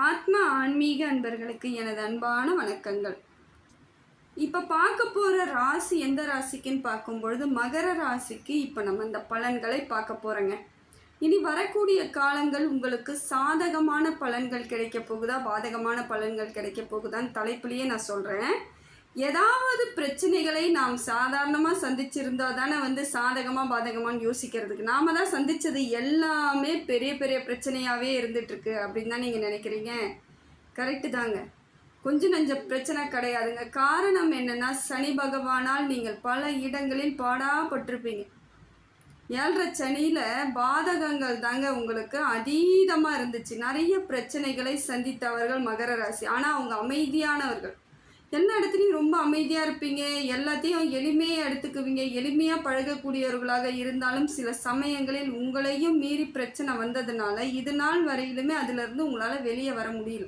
ஆத்ம ஆன்மீக அன்பர்களுக்கு எனது அன்பான வணக்கங்கள். இப்போ பார்க்க போகிற ராசி எந்த ராசிக்குன்னு பார்க்கும்பொழுது மகர ராசிக்கு இப்போ நம்ம இந்த பலன்களை பார்க்க போகிறோங்க இனி வரக்கூடிய காலங்கள் உங்களுக்கு சாதகமான பலன்கள் கிடைக்க போகுதா? பாதகமான பலன்கள் கிடைக்க போகுதான்னு தலைப்புலேயே நான் சொல்கிறேன் ஏதாவது பிரச்சனைகளை நாம் சாதாரணமாக சந்திச்சிருந்தா தானே வந்து சாதகமாக பாதகமான்னு யோசிக்கிறதுக்கு. நாம தான் சந்தித்தது எல்லாமே பெரிய பெரிய பிரச்சனையாகவே இருந்துகிட்ருக்கு அப்படின்னு தான் நீங்கள் நினைக்கிறீங்க? கரெக்டு தாங்க. கொஞ்சம் நஞ்ச பிரச்சனை கிடையாதுங்க. காரணம் என்னென்னா சனி பகவானால் நீங்கள் பல இடங்களில் பாடாப்பட்டிருப்பீங்க. ஏழரை சனியில் பாதகங்கள் தாங்க உங்களுக்கு அதீதமாக இருந்துச்சு. நிறைய பிரச்சனைகளை சந்தித்தவர்கள் மகர ராசி. ஆனால் அவங்க அமைதியானவர்கள். எல்லா இடத்துலையும் ரொம்ப அமைதியாக இருப்பீங்க. எல்லாத்தையும் எளிமையாக எடுத்துக்குவீங்க. எளிமையாக பழகக்கூடியவர்களாக இருந்தாலும் சில சமயங்களில் உங்களையும் மீறி பிரச்சனை வந்ததுனால இது நாள் வரையிலுமே அதிலிருந்து உங்களால் வெளியே வர முடியல.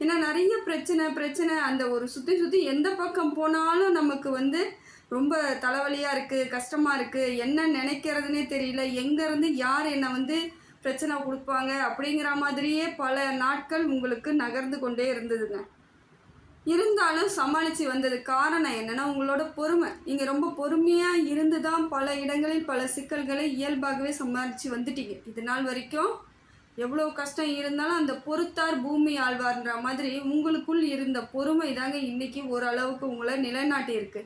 ஏன்னா நிறைய பிரச்சனை பிரச்சனை அந்த ஒரு சுற்றி சுற்றி எந்த பக்கம் போனாலும் நமக்கு வந்து ரொம்ப தலைவலியாக இருக்குது கஷ்டமாக இருக்குது என்ன நினைக்கிறதுனே தெரியல. எங்கேருந்து யார் என்னை வந்து பிரச்சனை கொடுப்பாங்க அப்படிங்கிற மாதிரியே பல நாட்கள் உங்களுக்கு நகர்ந்து கொண்டே இருந்ததுங்க. இருந்தாலும் சமாளித்து வந்தது காரணம் என்னென்னா உங்களோட பொறுமை. நீங்கள் ரொம்ப பொறுமையாக இருந்து தான் பல இடங்களில் பல சிக்கல்களை இயல்பாகவே சமாளித்து வந்துட்டீங்க. இது நாள் வரைக்கும் எவ்வளோ கஷ்டம் இருந்தாலும் அந்த பொறுத்தார் பூமி ஆழ்வார்ன்ற மாதிரி உங்களுக்குள் இருந்த பொறுமை தாங்க இன்றைக்கி ஓரளவுக்கு உங்களை நிலைநாட்டி இருக்கு.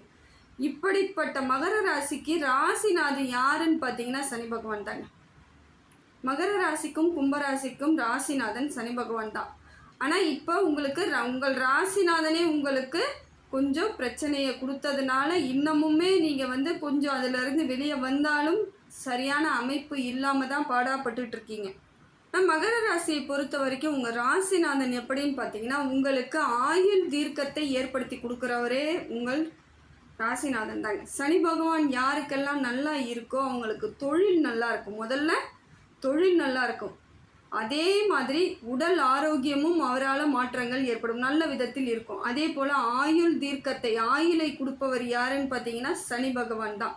இப்படிப்பட்ட மகர ராசிக்கு ராசிநாதன் யாருன்னு பார்த்தீங்கன்னா சனி பகவான் தாங்க. மகர ராசிக்கும் கும்பராசிக்கும் ராசிநாதன் சனி பகவான் தான். ஆனால் இப்போ உங்களுக்கு உங்கள் ராசிநாதனே உங்களுக்கு கொஞ்சம் பிரச்சனையை கொடுத்ததுனால இன்னமுமே நீங்கள் வந்து கொஞ்சம் அதிலிருந்து வெளியே வந்தாலும் சரியான அமைப்பு இல்லாமல் தான் பாடாப்பட்டு இருக்கீங்க ஆனால் மகர ராசியை பொறுத்த வரைக்கும் உங்கள் ராசிநாதன் எப்படின்னு பார்த்தீங்கன்னா உங்களுக்கு ஆயுள் தீர்க்கத்தை ஏற்படுத்தி கொடுக்குறவரே உங்கள் ராசிநாதன் தாங்க சனி பகவான் யாருக்கெல்லாம் நல்லா இருக்கோ அவங்களுக்கு தொழில் நல்லா இருக்கும். முதல்ல தொழில் நல்லா இருக்கும். அதே மாதிரி உடல் ஆரோக்கியமும் அவரால் மாற்றங்கள் ஏற்படும். நல்ல விதத்தில் இருக்கும். அதே போல் ஆயுள் தீர்க்கத்தை ஆயுளை கொடுப்பவர் யாருன்னு பார்த்தீங்கன்னா சனி பகவான் தான்.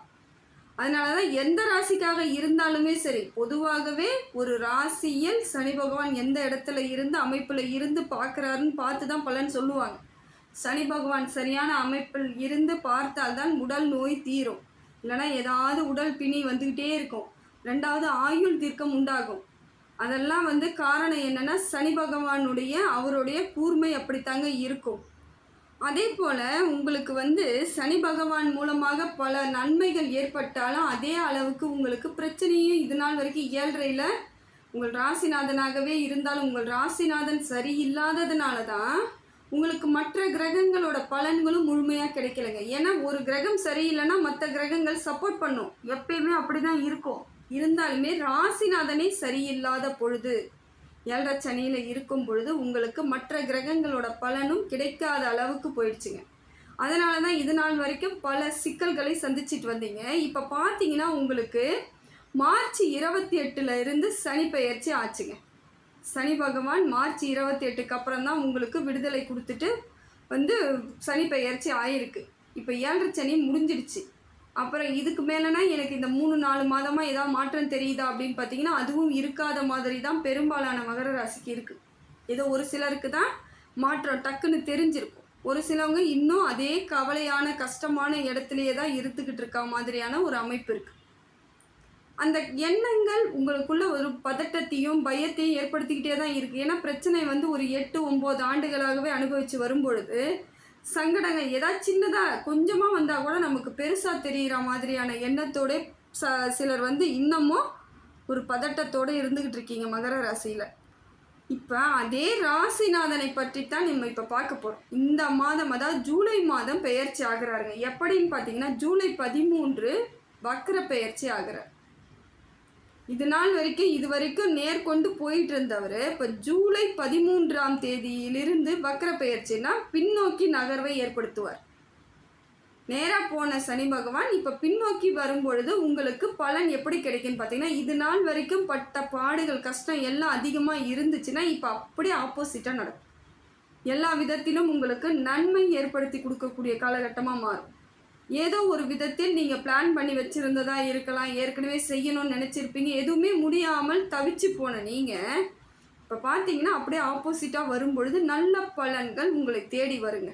அதனால தான் எந்த ராசிக்காக இருந்தாலுமே சரி பொதுவாகவே ஒரு ராசியில் சனி பகவான் எந்த இடத்துல இருந்து அமைப்பில் இருந்து பார்க்குறாருன்னு பார்த்து தான் பலன் சொல்லுவாங்க. சனி பகவான் சரியான அமைப்பில் இருந்து பார்த்தால்தான் உடல் நோய் தீரும். இல்லைன்னா ஏதாவது உடல் பிணி வந்துக்கிட்டே இருக்கும். ரெண்டாவது ஆயுள் தீர்க்கம் உண்டாகும். அதெல்லாம் வந்து காரணம் என்னென்னா சனி பகவானுடைய அவருடைய கூர்மை அப்படித்தாங்க இருக்கும். அதே போல் உங்களுக்கு வந்து சனி பகவான் மூலமாக பல நன்மைகள் ஏற்பட்டாலும் அதே அளவுக்கு உங்களுக்கு பிரச்சனையும் இது நாள் வரைக்கும் இயல்றையில் உங்கள் ராசிநாதனாகவே இருந்தாலும் உங்கள் ராசிநாதன் சரியில்லாததுனால தான் உங்களுக்கு மற்ற கிரகங்களோட பலன்களும் முழுமையாக கிடைக்கலங்க. ஏன்னா ஒரு கிரகம் சரியில்லைன்னா மற்ற கிரகங்கள் சப்போர்ட் பண்ணும். எப்பயுமே அப்படி தான் இருக்கும். இருந்தாலுமே ராசிநாதனே சரியில்லாத பொழுது ஏழரை சனியில் இருக்கும் பொழுது உங்களுக்கு மற்ற கிரகங்களோட பலனும் கிடைக்காத அளவுக்கு போயிடுச்சுங்க. அதனால தான் இது நாள் வரைக்கும் பல சிக்கல்களை சந்திச்சிட்டு வந்தீங்க. இப்போ பார்த்தீங்கன்னா உங்களுக்கு மார்ச் இருபத்தி எட்டுல இருந்து சனி பெயர்ச்சி ஆச்சுங்க. சனி பகவான் மார்ச் இருபத்தி எட்டுக்கு அப்புறம் தான் உங்களுக்கு விடுதலை கொடுத்துட்டு வந்து சனி பெயர்ச்சி ஆயிருக்கு. இப்போ ஏழரை சனி முடிஞ்சிடுச்சு. அப்புறம் இதுக்கு மேலேனா எனக்கு இந்த மூணு நாலு மாதமாக ஏதாவது மாற்றம் தெரியுதா அப்படின்னு பார்த்தீங்கன்னா அதுவும் இருக்காத மாதிரி தான் பெரும்பாலான மகர ராசிக்கு இருக்குது ஏதோ ஒரு சிலருக்கு தான் மாற்றம் டக்குன்னு தெரிஞ்சிருக்கும். ஒரு சிலவங்க இன்னும் அதே கவலையான கஷ்டமான இடத்துலையே தான் இருந்துக்கிட்டு இருக்க மாதிரியான ஒரு அமைப்பு இருக்குது அந்த எண்ணங்கள் உங்களுக்குள்ள ஒரு பதட்டத்தையும் பயத்தையும் ஏற்படுத்திக்கிட்டே தான் இருக்குது ஏன்னா பிரச்சனை வந்து ஒரு எட்டு ஒம்பது ஆண்டுகளாகவே அனுபவித்து வரும்பொழுது சங்கடங்கள் ஏதாவது சின்னதாக கொஞ்சமாக வந்தால் கூட நமக்கு பெருசாக தெரிகிற மாதிரியான எண்ணத்தோட ச சிலர் வந்து இன்னமும் ஒரு பதட்டத்தோடு இருந்துக்கிட்டு இருக்கீங்க மகர ராசியில். இப்போ அதே ராசிநாதனை பற்றி தான் நம்ம இப்போ பார்க்க போகிறோம் இந்த மாதம் அதாவது ஜூலை மாதம் பெயர்ச்சி ஆகிறாருங்க. எப்படின்னு பார்த்தீங்கன்னா ஜூலை பதிமூன்று வக்கர பெயர்ச்சி ஆகிறார். இது நாள் வரைக்கும் இது வரைக்கும் நேர்கொண்டு போயிட்டு இருந்தவர் இப்போ ஜூலை பதிமூன்றாம் தேதியிலிருந்து வக்கர பெயர்ச்சினா பின்னோக்கி நகர்வை ஏற்படுத்துவார். நேராக போன சனி பகவான் இப்போ பின்னோக்கி வரும்பொழுது உங்களுக்கு பலன் எப்படி கிடைக்குன்னு பார்த்தீங்கன்னா இது நாள் வரைக்கும் பட்ட பாடுகள் கஷ்டம் எல்லாம் அதிகமாக இருந்துச்சுன்னா இப்போ அப்படியே ஆப்போசிட்டாக நடக்கும். எல்லா விதத்திலும் உங்களுக்கு நன்மை ஏற்படுத்தி கொடுக்கக்கூடிய காலகட்டமாக மாறும். ஏதோ ஒரு விதத்தில் நீங்கள் பிளான் பண்ணி வச்சுருந்ததா இருக்கலாம் ஏற்கனவே செய்யணும்னு நினச்சிருப்பீங்க. எதுவுமே முடியாமல் தவிச்சு போன நீங்கள் இப்போ பார்த்தீங்கன்னா அப்படியே ஆப்போசிட்டாக வரும்பொழுது நல்ல பலன்கள் உங்களை தேடி வருங்க.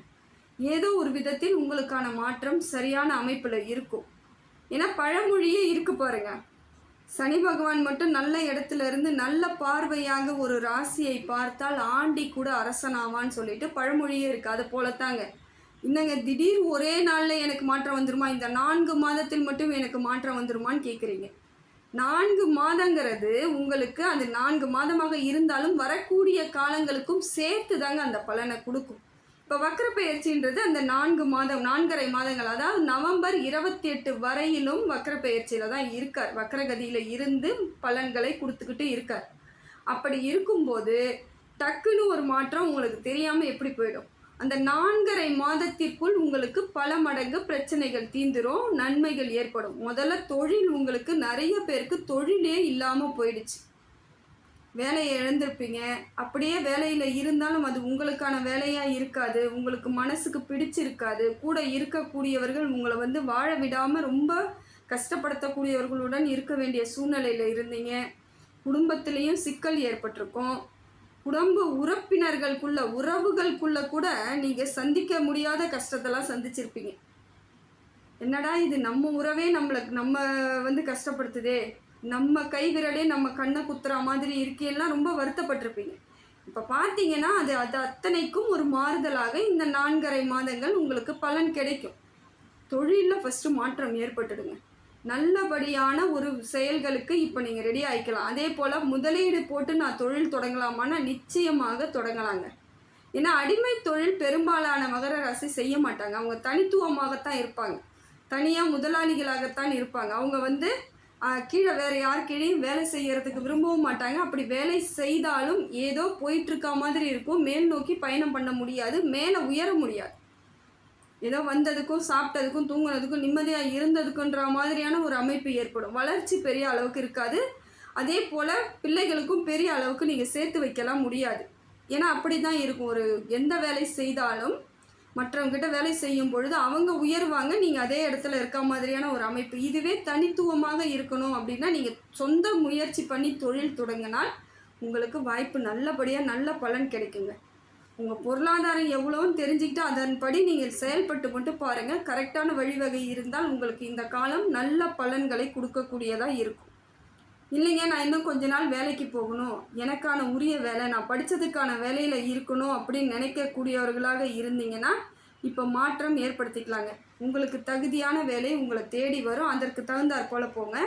ஏதோ ஒரு விதத்தில் உங்களுக்கான மாற்றம் சரியான அமைப்பில் இருக்கும். ஏன்னா பழமொழியே இருக்கு பாருங்க. சனி பகவான் மட்டும் நல்ல இடத்துல இருந்து நல்ல பார்வையாக ஒரு ராசியை பார்த்தால் ஆண்டி கூட அரசனாவான்னு சொல்லிட்டு பழமொழியே இருக்குது அது போலத்தாங்க. என்னங்க திடீர் ஒரே நாளில் எனக்கு மாற்றம் வந்துருமா? இந்த நான்கு மாதத்தில் மட்டும் எனக்கு மாற்றம் வந்துருமான்னு கேட்குறீங்க நான்கு மாதங்கிறது உங்களுக்கு அது நான்கு மாதமாக இருந்தாலும் வரக்கூடிய காலங்களுக்கும் சேர்த்து தாங்க அந்த பலனை கொடுக்கும். இப்போ வக்கர பயிற்சின்றது அந்த நான்கு மாதம் நான்கரை மாதங்கள் அதாவது நவம்பர் இருபத்தி எட்டு வரையிலும் வக்கர பயிற்சியில் தான் இருக்கார். வக்கரகதியில் இருந்து பலன்களை கொடுத்துக்கிட்டு இருக்கார். அப்படி இருக்கும்போது டக்குன்னு ஒரு மாற்றம் உங்களுக்கு தெரியாமல் எப்படி போயிடும்? அந்த நான்கரை மாதத்திற்குள் உங்களுக்கு பல மடங்கு பிரச்சனைகள் தீந்துரும் நன்மைகள் ஏற்படும். முதல்ல தொழில் உங்களுக்கு நிறைய பேருக்கு தொழிலே இல்லாமல் போயிடுச்சு. வேலையை இழந்திருப்பீங்க. அப்படியே வேலையில் இருந்தாலும் அது உங்களுக்கான வேலையாக இருக்காது. உங்களுக்கு மனசுக்கு பிடிச்சிருக்காது. கூட இருக்கக்கூடியவர்கள் உங்களை வந்து வாழ விடாமல் ரொம்ப கஷ்டப்படுத்தக்கூடியவர்களுடன் இருக்க வேண்டிய சூழ்நிலையில் இருந்தீங்க. குடும்பத்திலையும் சிக்கல் ஏற்பட்டிருக்கும். குடும்ப உறுப்பினர்களுக்குள்ள உறவுகளுக்குள்ள கூட நீங்கள் சந்திக்க முடியாத கஷ்டத்தெல்லாம் சந்திச்சிருப்பீங்க. என்னடா இது நம்ம உறவே நம்மளை நம்ம வந்து கஷ்டப்படுத்துதே. நம்ம கை விரலே நம்ம கண்ணை குத்துற மாதிரி இருக்கேல்லாம் ரொம்ப வருத்தப்பட்டிருப்பீங்க. இப்போ பார்த்தீங்கன்னா அது அது அத்தனைக்கும் ஒரு மாறுதலாக இந்த நான்கரை மாதங்கள் உங்களுக்கு பலன் கிடைக்கும். தொழிலில் ஃபஸ்ட்டு மாற்றம் ஏற்பட்டுடுங்க. நல்லபடியான ஒரு செயல்களுக்கு இப்போ நீங்கள் ரெடி ஆகிக்கலாம் அதே போல் முதலீடு போட்டு நான் தொழில் தொடங்கலாமான்னா நிச்சயமாக தொடங்கலாங்க. ஏன்னா அடிமை தொழில் பெரும்பாலான மகர ராசி செய்ய மாட்டாங்க. அவங்க தனித்துவமாகத்தான் இருப்பாங்க. தனியாக முதலாளிகளாகத்தான் இருப்பாங்க. அவங்க வந்து கீழே வேறு யார் கீழேயும் வேலை செய்கிறதுக்கு விரும்பவும் மாட்டாங்க. அப்படி வேலை செய்தாலும் ஏதோ போயிட்டுருக்க மாதிரி இருக்கும். மேல் நோக்கி பயணம் பண்ண முடியாது. மேலே உயர முடியாது. ஏதோ வந்ததுக்கும் சாப்பிட்டதுக்கும் தூங்கினதுக்கும் நிம்மதியாக இருந்ததுக்குன்ற மாதிரியான ஒரு அமைப்பு ஏற்படும். வளர்ச்சி பெரிய அளவுக்கு இருக்காது. அதே போல் பிள்ளைகளுக்கும் பெரிய அளவுக்கு நீங்கள் சேர்த்து வைக்கலாம் முடியாது. ஏன்னா அப்படி தான் இருக்கும். ஒரு எந்த வேலை செய்தாலும் மற்றவங்ககிட்ட வேலை செய்யும் பொழுது அவங்க உயர்வாங்க நீங்கள் அதே இடத்துல இருக்க மாதிரியான ஒரு அமைப்பு. இதுவே தனித்துவமாக இருக்கணும் அப்படின்னா நீங்கள் சொந்த முயற்சி பண்ணி தொழில் தொடங்கினால் உங்களுக்கு வாய்ப்பு நல்லபடியாக நல்ல பலன் கிடைக்குங்க. உங்கள் பொருளாதாரம் எவ்வளோன்னு தெரிஞ்சுக்கிட்டு அதன்படி நீங்கள் செயல்பட்டு மட்டும் பாருங்கள் கரெக்டான வழிவகை இருந்தால் உங்களுக்கு இந்த காலம் நல்ல பலன்களை கொடுக்கக்கூடியதாக இருக்கும். இல்லைங்க நான் இன்னும் கொஞ்ச நாள் வேலைக்கு போகணும். எனக்கான உரிய வேலை நான் படித்ததுக்கான வேலையில் இருக்கணும் அப்படின்னு நினைக்கக்கூடியவர்களாக இருந்தீங்கன்னா இப்போ மாற்றம் ஏற்படுத்திக்கலாங்க. உங்களுக்கு தகுதியான வேலை உங்களை தேடி வரும். அதற்கு தகுந்தாற் போல் போங்க.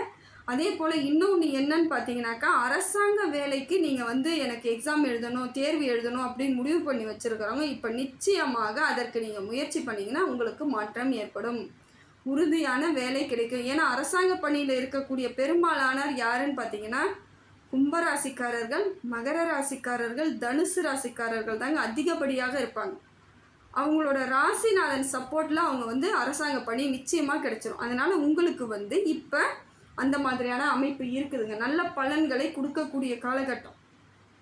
அதே போல் இன்னொன்று என்னன்னு பார்த்தீங்கன்னாக்கா அரசாங்க வேலைக்கு நீங்கள் வந்து எனக்கு எக்ஸாம் எழுதணும் தேர்வு எழுதணும் அப்படின்னு முடிவு பண்ணி வச்சுருக்கிறவங்க இப்போ நிச்சயமாக அதற்கு நீங்கள் முயற்சி பண்ணிங்கன்னா உங்களுக்கு மாற்றம் ஏற்படும். உறுதியான வேலை கிடைக்கும். ஏன்னா அரசாங்க பணியில் இருக்கக்கூடிய பெரும்பாலானார் யாருன்னு பார்த்தீங்கன்னா கும்பராசிக்காரர்கள் மகர ராசிக்காரர்கள் தனுசு ராசிக்காரர்கள் தாங்க அதிகப்படியாக இருப்பாங்க. அவங்களோட ராசிநாதன் சப்போர்ட்டில் அவங்க வந்து அரசாங்க பணி நிச்சயமாக கிடைச்சிரும். அதனால் உங்களுக்கு வந்து இப்போ அந்த மாதிரியான அமைப்பு இருக்குதுங்க. நல்ல பலன்களை கொடுக்கக்கூடிய காலகட்டம்.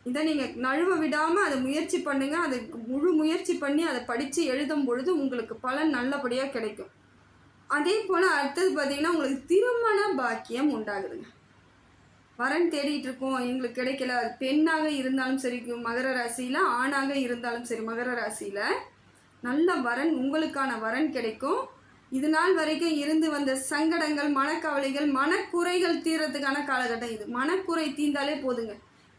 இதை நீங்கள் நழுவ விடாமல் அதை முயற்சி பண்ணுங்கள் அதை முழு முயற்சி பண்ணி அதை படித்து எழுதும் பொழுது உங்களுக்கு பலன் நல்லபடியாக கிடைக்கும். அதே போல் அடுத்தது பார்த்திங்கன்னா உங்களுக்கு திருமண பாக்கியம் உண்டாகுதுங்க. வரன் தேடிட்டு இருக்கோம். எங்களுக்கு கிடைக்கல. அது பெண்ணாக இருந்தாலும் சரி மகர ராசியில் ஆணாக இருந்தாலும் சரி மகர ராசியில் நல்ல வரன் உங்களுக்கான வரன் கிடைக்கும். இது நாள் வரைக்கும் இருந்து வந்த சங்கடங்கள் மனக்கவலைகள் மனக்குறைகள் தீரத்துக்கான காலகட்டம் இது. மனக்குறை தீர்ந்தாலே போதுங்க.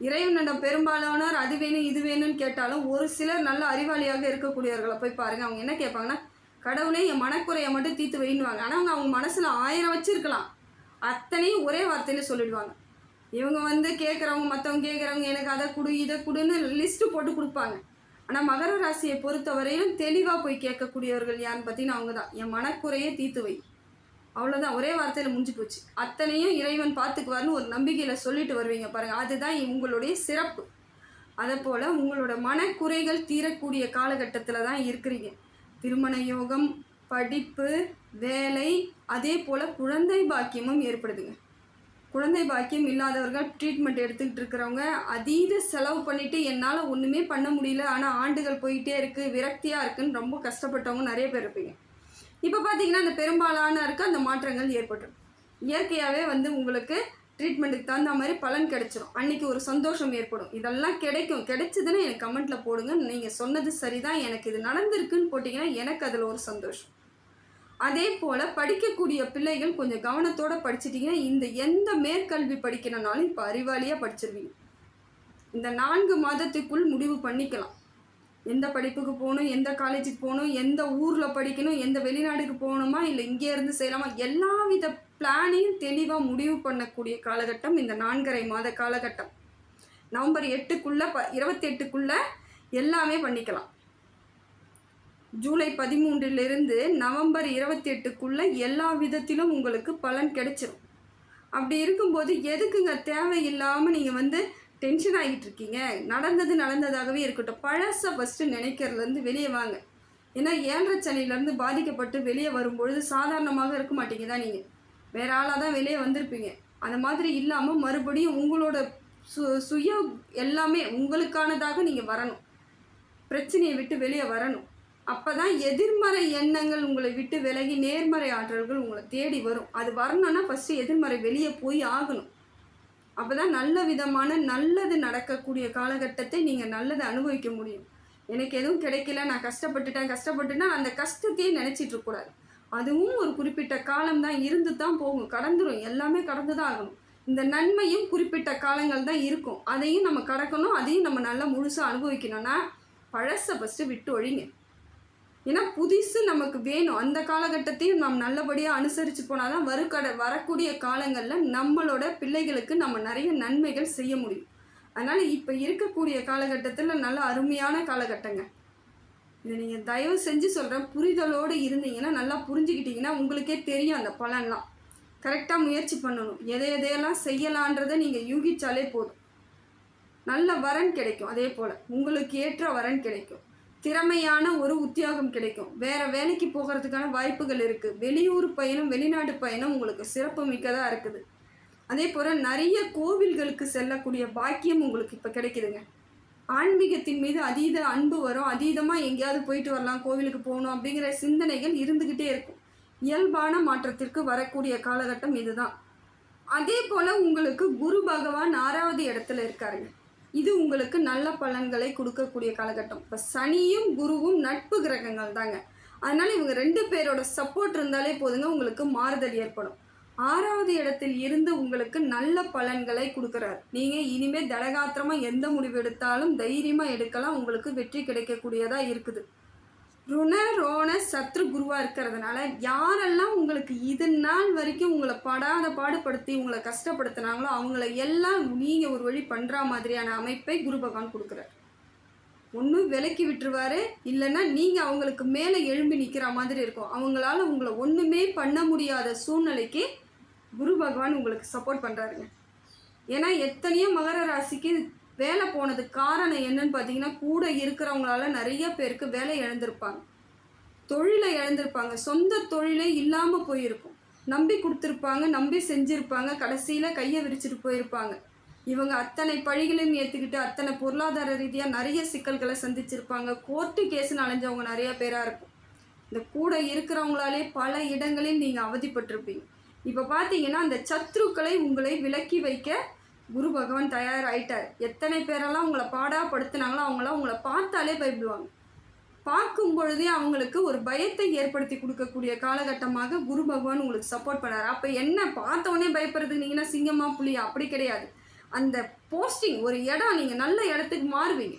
இறைவனிடம் பெரும்பாலானோர் அது வேணும் இது வேணும்னு கேட்டாலும் ஒரு சிலர் நல்ல அறிவாளியாக இருக்கக்கூடியவர்களை போய் பாருங்கள் அவங்க என்ன கேட்பாங்கன்னா கடவுளே என் மனக்குறையை மட்டும் தீர்த்து வைன்னுவாங்க. ஆனால் அவங்க அவங்க மனசில் ஆயிரம் வச்சுருக்கலாம். அத்தனையும் ஒரே வார்த்தையில சொல்லிடுவாங்க. இவங்க வந்து கேட்குறவங்க மற்றவங்க கேட்குறவங்க எனக்கு அதை கொடு இதை கொடுன்னு லிஸ்ட்டு போட்டு கொடுப்பாங்க. ஆனால் மகர ராசியை பொறுத்தவரையிலும் தெளிவாக போய் கேட்கக்கூடியவர்கள் யாருன்னு பார்த்தீங்கன்னா அவங்க தான் என் மனக்குறையே தீர்த்து வை. அவ்வளோதான் ஒரே வார்த்தையில் முடிஞ்சு போச்சு. அத்தனையும் இறைவன் பார்த்துக்குவார்னு ஒரு நம்பிக்கையில் சொல்லிட்டு வருவீங்க பாருங்கள் அதுதான் உங்களுடைய சிறப்பு. அதே போல் உங்களோட மனக்குறைகள் தீரக்கூடிய காலகட்டத்தில் தான் இருக்கிறீங்க. திருமண யோகம் படிப்பு வேலை அதே போல் குழந்தை பாக்கியமும் ஏற்படுதுங்க. குழந்தை பாக்கியம் இல்லாதவர்கள் ட்ரீட்மெண்ட் எடுத்துக்கிட்டு இருக்கிறவங்க அதீத செலவு பண்ணிவிட்டு என்னால் ஒன்றுமே பண்ண முடியல. ஆனால் ஆண்டுகள் போயிட்டே இருக்குது விரக்தியாக இருக்குன்னு ரொம்ப கஷ்டப்பட்டவங்க நிறைய பேர் இருப்பீங்க. இப்போ பார்த்தீங்கன்னா அந்த பெரும்பாலானருக்கு அந்த மாற்றங்கள் ஏற்பட்டுரும். இயற்கையாகவே வந்து உங்களுக்கு ட்ரீட்மெண்ட்டுக்கு தகுந்த மாதிரி பலன் கிடைச்சிரும். அன்னைக்கு ஒரு சந்தோஷம் ஏற்படும். இதெல்லாம் கிடைக்கும். கிடைச்சதுன்னா எனக்கு கமெண்ட்டில் போடுங்க நீங்கள் சொன்னது சரிதான். எனக்கு இது நடந்திருக்குன்னு போட்டிங்கன்னா எனக்கு அதில் ஒரு சந்தோஷம். அதே போல் படிக்கக்கூடிய பிள்ளைகள் கொஞ்சம் கவனத்தோடு படிச்சிட்டிங்கன்னா இந்த எந்த மேற்கல்வி படிக்கணும்னாலும் இப்போ அறிவாளியாக படிச்சிருவீங்க. இந்த நான்கு மாதத்துக்குள் முடிவு பண்ணிக்கலாம். எந்த படிப்புக்கு போகணும் எந்த காலேஜுக்கு போகணும் எந்த ஊரில் படிக்கணும் எந்த வெளிநாடுக்கு போகணுமா இல்லை இங்கே இருந்து செய்யலாமா எல்லா வித பிளானையும் தெளிவாக முடிவு பண்ணக்கூடிய காலகட்டம் இந்த நான்கரை மாத காலகட்டம். நவம்பர் எட்டுக்குள்ளே ப இருபத்தி எட்டுக்குள்ளே எல்லாமே பண்ணிக்கலாம். ஜூலை பதிமூன்றிலிருந்து நவம்பர் இருபத்தி எட்டுக்குள்ளே எல்லா விதத்திலும் உங்களுக்கு பலன் கிடைச்சிரும். அப்படி இருக்கும்போது எதுக்குங்க தேவையில்லாமல் நீங்கள் வந்து டென்ஷன் ஆகிட்டு இருக்கீங்க? நடந்தது நடந்ததாகவே இருக்கட்டும். பழசை ஃபஸ்ட்டு நினைக்கிறதுலேருந்து வெளியே வாங்க. ஏன்னா ஏழரை சனிலேருந்து பாதிக்கப்பட்டு வெளியே வரும்பொழுது சாதாரணமாக இருக்க மாட்டீங்க தான் நீங்கள் வேற ஆளாக தான் வெளியே வந்திருப்பீங்க. அந்த மாதிரி இல்லாமல் மறுபடியும் உங்களோட சு சுய எல்லாமே உங்களுக்கானதாக நீங்கள் வரணும். பிரச்சனையை விட்டு வெளியே வரணும். அப்போ தான் எதிர்மறை எண்ணங்கள் உங்களை விட்டு விலகி நேர்மறை ஆற்றல்கள் உங்களை தேடி வரும். அது வரணும்னா ஃபஸ்ட்டு எதிர்மறை வெளியே போய் ஆகணும். அப்போ தான் நல்ல விதமான நல்லது நடக்கக்கூடிய காலகட்டத்தை நீங்கள் நல்லதை அனுபவிக்க முடியும். எனக்கு எதுவும் கிடைக்கல நான் கஷ்டப்பட்டுட்டேன் கஷ்டப்பட்டுனா அந்த கஷ்டத்தையே நினச்சிட்டு இருக்கக்கூடாது அதுவும் ஒரு குறிப்பிட்ட காலம் தான் இருந்து தான் போகும். கடந்துடும் எல்லாமே கடந்து தான் ஆகணும். இந்த நன்மையும் குறிப்பிட்ட காலங்கள் தான் இருக்கும். அதையும் நம்ம கடக்கணும். அதையும் நம்ம நல்லா முழுசாக அனுபவிக்கணும்னா பழசை ஃபஸ்ட்டு விட்டு ஒழிங்க. ஏன்னா புதுசு நமக்கு வேணும். அந்த காலகட்டத்தையும் நாம் நல்லபடியாக அனுசரித்து போனால் தான் வருக்கட வரக்கூடிய காலங்களில் நம்மளோட பிள்ளைகளுக்கு நம்ம நிறைய நன்மைகள் செய்ய முடியும். அதனால் இப்போ இருக்கக்கூடிய காலகட்டத்தில் நல்ல அருமையான காலகட்டங்க. இதை நீங்கள் தயவு செஞ்சு சொல்கிறேன் புரிதலோடு இருந்தீங்கன்னா நல்லா புரிஞ்சுக்கிட்டீங்கன்னா உங்களுக்கே தெரியும் அந்த பலன்லாம். கரெக்டாக முயற்சி பண்ணணும். எதை எதையெல்லாம் செய்யலான்றதை நீங்கள் யூகிச்சாலே போதும். நல்ல வரன் கிடைக்கும் அதே போல். உங்களுக்கு ஏற்ற வரன் கிடைக்கும். திறமையான ஒரு உத்தியோகம் கிடைக்கும். வேற வேலைக்கு போகிறதுக்கான வாய்ப்புகள் இருக்குது வெளியூர் பயணம் வெளிநாட்டு பயணம் உங்களுக்கு சிறப்பு மிக்கதாக இருக்குது. அதே போல் நிறைய கோவில்களுக்கு செல்லக்கூடிய பாக்கியம் உங்களுக்கு இப்போ கிடைக்குதுங்க. ஆன்மீகத்தின் மீது அதீத அன்பு வரும். அதீதமாக எங்கேயாவது போயிட்டு வரலாம் கோவிலுக்கு போகணும் அப்படிங்கிற சிந்தனைகள் இருந்துக்கிட்டே இருக்கும். இயல்பான மாற்றத்திற்கு வரக்கூடிய காலகட்டம் இதுதான். அதே போல் உங்களுக்கு குரு பகவான் ஆறாவது இடத்துல இருக்காருங்க. இது உங்களுக்கு நல்ல பலன்களை கொடுக்கக்கூடிய காலகட்டம். இப்போ சனியும் குருவும் நட்பு கிரகங்கள் தாங்க. அதனால் இவங்க ரெண்டு பேரோட சப்போர்ட் இருந்தாலே போதுங்க உங்களுக்கு மாறுதல் ஏற்படும். ஆறாவது இடத்தில் இருந்து உங்களுக்கு நல்ல பலன்களை கொடுக்குறாரு. நீங்கள் இனிமேல் தடகாத்திரமாக எந்த முடிவு எடுத்தாலும் தைரியமாக எடுக்கலாம் உங்களுக்கு வெற்றி கிடைக்கக்கூடியதாக இருக்குது. ருண ரோண சத்ரு குருவாக இருக்கிறதுனால யாரெல்லாம் உங்களுக்கு இது நாள் வரைக்கும் உங்களை படாத பாடுபடுத்தி உங்களை கஷ்டப்படுத்தினாங்களோ அவங்கள எல்லாம் நீங்கள் ஒரு வழி பண்ணுற மாதிரியான அமைப்பை குரு பகவான் கொடுக்குறார். ஒன்றும் விலக்கி விட்டுருவாரு. இல்லைன்னா நீங்கள் அவங்களுக்கு மேலே எழும்பி நிற்கிற மாதிரி இருக்கும். அவங்களால உங்களை ஒன்றுமே பண்ண முடியாத சூழ்நிலைக்கு குரு பகவான் உங்களுக்கு சப்போர்ட் பண்ணுறாருங்க ஏன்னா எத்தனையோ மகர ராசிக்கு வேலை போனதுக்கு காரணம் என்னன்னு பார்த்தீங்கன்னா கூட இருக்கிறவங்களால நிறைய பேருக்கு வேலை இழந்திருப்பாங்க. தொழிலை இழந்திருப்பாங்க. சொந்த தொழிலே இல்லாமல் போயிருக்கும். நம்பி கொடுத்துருப்பாங்க நம்பி செஞ்சுருப்பாங்க கடைசியில் கையை விரிச்சிட்டு போயிருப்பாங்க. இவங்க அத்தனை பழிகளையும் ஏற்றுக்கிட்டு அத்தனை பொருளாதார ரீதியாக நிறைய சிக்கல்களை சந்திச்சிருப்பாங்க. கோர்ட்டு கேஸுன்னு அலைஞ்சவங்க நிறைய பேராக இருக்கும். இந்த கூட இருக்கிறவங்களாலே பல இடங்களில் நீங்கள் அவதிப்பட்டிருப்பீங்க. இப்போ பார்த்தீங்கன்னா அந்த சத்ருக்களை உங்களை விலக்கி வைக்க குரு பகவான் தயாராகிட்டார் எத்தனை பேரெல்லாம் உங்களை பாடாப்படுத்தினாங்களோ அவங்களாம் உங்களை பார்த்தாலே பயப்படுவாங்க. பார்க்கும் பொழுதே அவங்களுக்கு ஒரு பயத்தை ஏற்படுத்தி கொடுக்கக்கூடிய காலகட்டமாக குரு பகவான் உங்களுக்கு சப்போர்ட் பண்ணார். அப்போ என்ன பார்த்தவொடனே பயப்படுறதுக்கு நீங்கன்னா சிங்கமா புலி அப்படி கிடையாது. அந்த போஸ்டிங் ஒரு இடம் நீங்கள் நல்ல இடத்துக்கு மாறுவீங்க.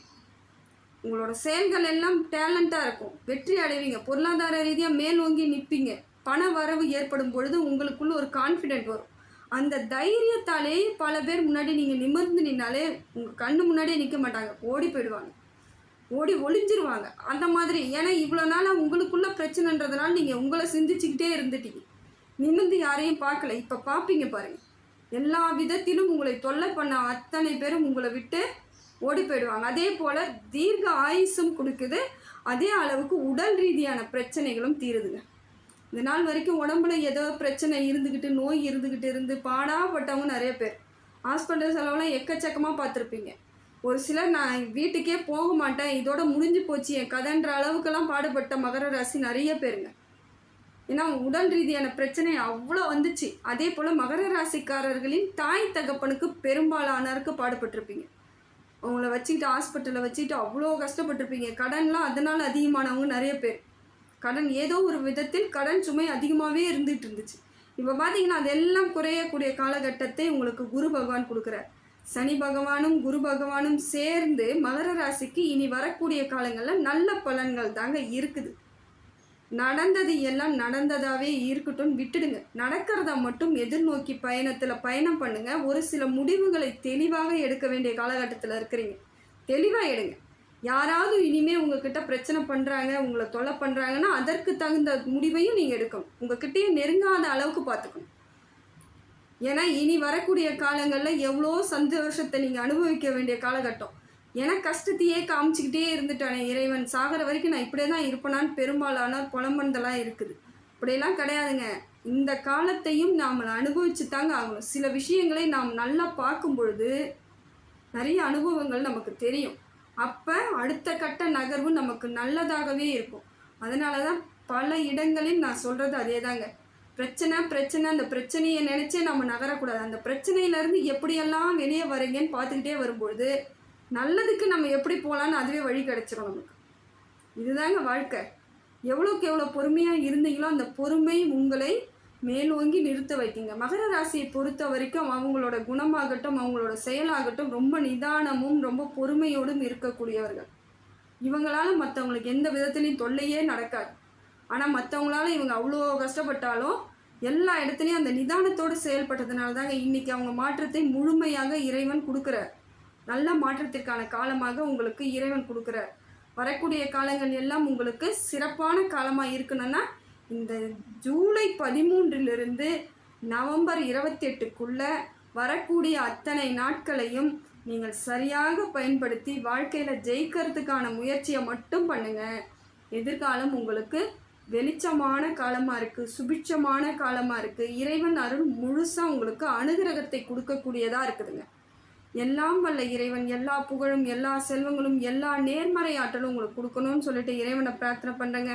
உங்களோட செயல்கள் எல்லாம் டேலண்ட்டாக இருக்கும். வெற்றி அடைவீங்க. பொருளாதார ரீதியாக மேலோங்கி நிற்பீங்க. பண வரவு ஏற்படும் பொழுது உங்களுக்குள்ள ஒரு கான்ஃபிடென்ட் வரும். அந்த தைரியத்தாலே பல பேர் முன்னாடி நீங்கள் நிமிர்ந்து நின்னாலே உங்கள் கண்ணு முன்னாடியே நிற்க மாட்டாங்க. ஓடி போயிடுவாங்க. ஓடி ஒளிஞ்சிருவாங்க. அந்த மாதிரி. ஏன்னா இவ்வளோ நாளாக உங்களுக்குள்ள பிரச்சனைன்றதுனால நீங்கள் உங்களை சிந்திச்சுக்கிட்டே இருந்துட்டீங்க. நிமிர்ந்து யாரையும் பார்க்கல. இப்போ பார்ப்பீங்க பாருங்க. எல்லா விதத்திலும் உங்களை தொல்லை பண்ண அத்தனை பேரும் உங்களை விட்டு ஓடி போயிடுவாங்க. அதே போல் தீர்க்க ஆயுசும் கொடுக்குது. அதே அளவுக்கு உடல் ரீதியான பிரச்சனைகளும் தீருதுங்க. இந்த நாள் வரைக்கும் உடம்புல ஏதோ பிரச்சனை இருந்துக்கிட்டு நோய் இருந்துக்கிட்டு இருந்து பாடாப்பட்டவங்க நிறைய பேர். ஹாஸ்பிட்டல் செலவெல்லாம் எக்கச்சக்கமாக பார்த்துருப்பீங்க. ஒரு சிலர் நான் வீட்டுக்கே போக மாட்டேன் இதோட முடிஞ்சு போச்சு என் கதைன்ற அளவுக்கெல்லாம் பாடுபட்ட மகர ராசி நிறைய பேருங்க. ஏன்னா உடல் ரீதியான பிரச்சனை அவ்வளோ வந்துச்சு. அதே போல் மகர ராசிக்காரர்களின் தாய் தகப்பனுக்கு பெரும்பாலானருக்கு பாடுபட்டிருப்பீங்க. அவங்கள வச்சுக்கிட்டு ஹாஸ்பிட்டலில் வச்சுக்கிட்டு அவ்வளோ கஷ்டப்பட்டிருப்பீங்க. கடன்லாம் அதனால் அதிகமானவங்க நிறைய பேர். கடன் ஏதோ ஒரு விதத்தில் கடன் சுமை அதிகமாகவே இருந்துகிட்டு இருந்துச்சு. இப்போ பார்த்தீங்கன்னா அதெல்லாம் குறையக்கூடிய காலகட்டத்தை உங்களுக்கு குரு பகவான் கொடுக்குறார். சனி பகவானும் குரு பகவானும் சேர்ந்து மகர ராசிக்கு இனி வரக்கூடிய காலங்களில் நல்ல பலன்கள் தாங்க இருக்குது. நடந்தது எல்லாம் நடந்ததாகவே இருக்கட்டும் விட்டுடுங்க. நடக்கிறத மட்டும் எதிர்நோக்கி பயணத்தில் பயணம் பண்ணுங்கள் ஒரு சில முடிவுகளை தெளிவாக எடுக்க வேண்டிய காலகட்டத்தில் இருக்கிறீங்க. தெளிவாக எடுங்க. யாராவது இனிமே உங்ககிட்ட பிரச்சனை பண்ணுறாங்க உங்களை தொல்லை பண்ணுறாங்கன்னா அதற்கு தகுந்த முடிவையும் நீங்கள் எடுக்கணும். உங்ககிட்டயே நெருங்காத அளவுக்கு பார்த்துக்கணும். ஏன்னா இனி வரக்கூடிய காலங்களில் எவ்வளோ சந்தோஷத்தை நீங்கள் அனுபவிக்க வேண்டிய காலகட்டம். ஏன்னா கஷ்டத்தையே காமிச்சிக்கிட்டே இருந்துட்டானே இறைவன். சாகிற வரைக்கும் நான் இப்படியே தான் இருப்பேனான்னு பெரும்பாலானோர் புலம்பந்தெல்லாம் இருக்குது. இப்படியெல்லாம் கிடையாதுங்க. இந்த காலத்தையும் நாம் அனுபவிச்சு தாங்க ஆகணும். சில விஷயங்களை நாம் நல்லா பார்க்கும் பொழுது நிறைய அனுபவங்கள் நமக்கு தெரியும். அப்போ அடுத்த கட்ட நகர்வு நமக்கு நல்லதாகவே இருக்கும். அதனால தான் பல இடங்களில் நான் சொல்கிறது அதே தாங்க பிரச்சனை பிரச்சனை அந்த பிரச்சனையை நினச்சே நம்ம நகரக்கூடாது. அந்த பிரச்சனையிலேருந்து எப்படியெல்லாம் வெளியே வரீங்கன்னு பார்த்துக்கிட்டே வரும்பொழுது நல்லதுக்கு நம்ம எப்படி போகலான்னு அதுவே வழி கிடச்சிரும் நமக்கு. இதுதாங்க வாழ்க்கை. எவ்வளோக்கு எவ்வளோ பொறுமையாக இருந்தீங்களோ அந்த பொறுமை உங்களை மேலோங்கி நிறுத்த வைக்குங்க மகர ராசியை பொறுத்த வரைக்கும் அவங்களோட குணமாகட்டும் அவங்களோட செயலாகட்டும் ரொம்ப நிதானமும் ரொம்ப பொறுமையோடும் இருக்கக்கூடியவர்கள். இவங்களால மற்றவங்களுக்கு எந்த விதத்துலையும் தொல்லையே நடக்காது. ஆனால் மற்றவங்களால இவங்க அவ்வளோ கஷ்டப்பட்டாலும் எல்லா இடத்துலையும் அந்த நிதானத்தோடு செயல்பட்டதுனால தாங்க இன்றைக்கி அவங்க மாற்றத்தை முழுமையாக இறைவன் கொடுக்குறார். நல்ல மாற்றத்திற்கான காலமாக உங்களுக்கு இறைவன் கொடுக்குறார். வரக்கூடிய காலங்கள் எல்லாம் உங்களுக்கு சிறப்பான காலமாக இருக்கணும்னா இந்த ஜூலை பதிமூன்றிலிருந்து நவம்பர் இருபத்தெட்டுக்குள்ளே வரக்கூடிய அத்தனை நாட்களையும் நீங்கள் சரியாக பயன்படுத்தி வாழ்க்கையில் ஜெயிக்கிறதுக்கான முயற்சியை மட்டும் பண்ணுங்கள் எதிர்காலம் உங்களுக்கு வெளிச்சமான காலமாக இருக்குது சுபிட்சமான காலமாக இருக்குது இறைவன் அருள் முழுசாக உங்களுக்கு அனுகிரகத்தை கொடுக்கக்கூடியதாக இருக்குதுங்க. எல்லாம் வல்ல இறைவன் எல்லா புகழும் எல்லா செல்வங்களும் எல்லா நேர்மறை ஆற்றலும் உங்களுக்கு கொடுக்கணும்னு சொல்லிட்டு இறைவனை பிரார்த்தனை பண்ணுறேங்க